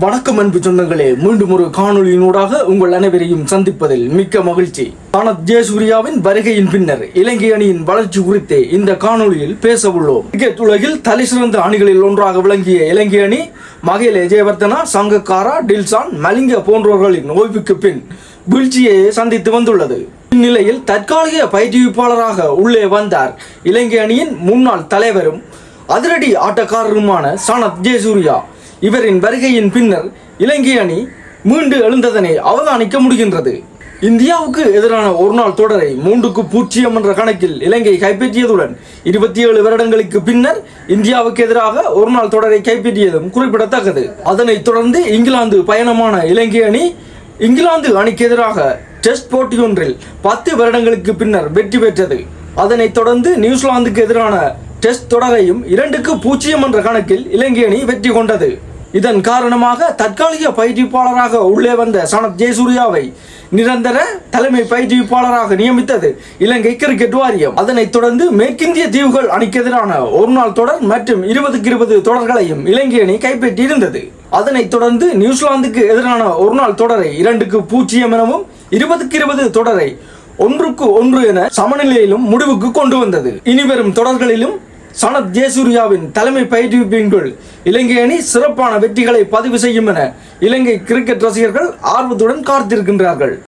வணக்கம் அன்பு சொந்தங்களே மீண்டும் ஒரு காணொலியினூடாக உங்கள் அனைவரையும் சந்திப்பதில் மிக்க மகிழ்ச்சி. ஆனந்த் ஜெயசூர்யாவின் வருகையின் பின்னர் இலங்கை அணியின் வளர்ச்சி குறித்தே இந்த காணொலியில் பேச உள்ளோம். கிரிக்கெட் உலகில் தலைசிறந்த அணிகளில் ஒன்றாக விளங்கிய இலங்கை அணி மகேலே ஜெயவர்தனா சங்கக்காரா டில்சான் மலிங்க போன்றவர்களின் ஓய்வுக்கு பின் வீழ்ச்சியை சந்தித்து வந்துள்ளது. இந்நிலையில் தற்காலிக பயிற்றுவிப்பாளராக உள்ளே வந்தார் இலங்கை அணியின் முன்னாள் தலைவரும் அதிரடி ஆட்டக்காரருமான சனத் ஜெயசூர்யா. இவரின் வருகையின் பின்னர் இலங்கை அணி மீண்டு எழுந்ததனை அவதானிக்க முடிகின்றது. இந்தியாவுக்கு எதிரான ஒருநாள் தொடரை மூன்றுக்கு பூஜ்ஜியம் என்ற கணக்கில் இலங்கை கைப்பற்றியதுடன் இருபத்தி ஏழு வருடங்களுக்கு பின்னர் இந்தியாவுக்கு எதிராக ஒருநாள் தொடரை கைப்பற்றியதும் குறிப்பிடத்தக்கது. அதனைத் தொடர்ந்து இங்கிலாந்து பயணமான இலங்கை அணி இங்கிலாந்து அணிக்கு எதிராக டெஸ்ட் போட்டியொன்றில் பத்து வருடங்களுக்கு பின்னர் வெற்றி பெற்றது. அதனைத் தொடர்ந்து நியூசிலாந்துக்கு எதிரான டெஸ்ட் தொடரையும் இரண்டுக்கு பூஜ்ஜியம் என்ற கணக்கில் இலங்கை அணி வெற்றி கொண்டது. இதன் காரணமாக தற்காலிக பயிற்றுவிப்பாளராக உள்ளே வந்த சனத் ஜெயசூர்யாவை நிரந்தர தலைமை பயிற்றுவிப்பாளராக நியமித்தது இலங்கை கிரிக்கெட் வாரியம். அதனைத் தொடர்ந்து மேற்கிந்திய தீவுகள் அணிக்கு எதிரான ஒருநாள் தொடர் மற்றும் இருபதுக்கு இருபது தொடர்களையும் இலங்கை அணி கைப்பற்றியிருந்தது. அதனைத் தொடர்ந்து நியூசிலாந்துக்கு எதிரான ஒருநாள் தொடரை இரண்டுக்கு பூஜ்ஜியம் எனவும் இருபதுக்கு இருபது தொடரை ஒன்றுக்கு ஒன்று என சமநிலையிலும் முடிவுக்கு கொண்டு வந்தது. இனிவரும் தொடர்களிலும் சனத் ஜெயசூர்யாவின் தலைமை பயிற்றுவிப்பின் கீழ் இலங்கை அணி சிறப்பான வெற்றிகளை பதிவு செய்யும் என இலங்கை கிரிக்கெட் ரசிகர்கள் ஆர்வத்துடன் காத்திருக்கின்றார்கள்.